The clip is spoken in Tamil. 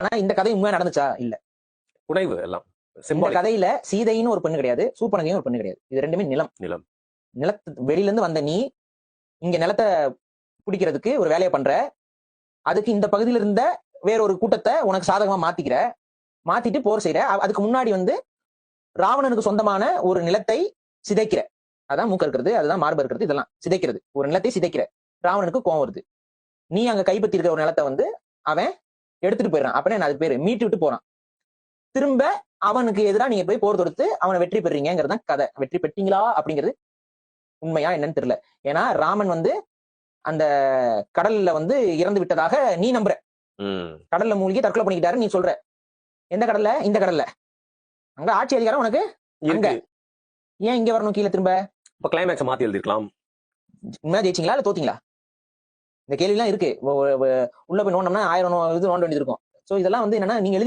ஆனா இந்த கதை உண்மையா நடந்துச்சா? இல்ல. புனைவு எல்லாம். இந்த கதையில சீதைன்னு ஒரு பெண்ணு கிடையாது சூப்பனகையும் ஒரு பெண்ணு கிடையாது. இது ரெண்டுமே நிலம். நிலம். நிலத்து வெளியில இருந்து வந்த நீ இங்க நிலத்தை பிடிக்கிறதுக்கு ஒரு வேலையை பண்ற. அதுக்கு இந்த பகுதியில இருந்த வேற ஒரு கூட்டத்தை உனக்கு சாதகமா மாத்திக்கிற. மாத்திட்டு போர் செய்யற அதுக்கு முன்னாடி வந்து ராவணனுக்கு சொந்தமான ஒரு நிலத்தை சிதைக்கிற. அதான் மூக்க இருக்கிறது அதுதான் மார்பு இருக்கிறது இதெல்லாம். சிதைக்கிறது. ஒரு நிலத்தை சிதைக்கிற. ராவணனுக்கு கோவம் வருது. நீ அங்க கைப்பற்றி இருக்கிற ஒரு நிலத்தை வந்து அவன் எடுத்துட்டு போயிடறான். அப்படின்னா அதுக்கு பேரு? மீட்டு விட்டு போறான். திரும்ப அவனுக்கு எதிராக நீங்க போய் போர் தொடுத்து அவனை வெற்றி பெறீங்கிறது தான் கதை. வெற்றி பெற்றீங்களா அப்படிங்கிறது உண்மையா என்னன்னு தெரியல. ஏன்னா ராமன் வந்து அந்த கடல்ல வந்து இறந்து விட்டதாக நீ நம்புற. கடல்ல மூழ்கி தற்கொலை பண்ணிக்கிட்டாரு நீ சொல்ற. எந்த கடல்ல? இந்த கடல்ல. அங்க ஆட்சி அதிகாரம் உனக்கு. இருக்கு. ஏன் இங்க வரணும் கீழே திரும்ப? இப்ப கிளைமேக்ஸ் மாத்தி எழுதிருக்கலாம். உண்மையா ஜெயிச்சிங்களா? இல்ல தோத்தீங்களா? இந்த கேள்வி எல்லாம் இருக்கு உள்ள போய் நோண்டோம்னா ஆயிரம் இது நோண்ட வேண்டியது இருக்கும். சோ இதெல்லாம் வந்து என்னன்னா நீங்க எழுதி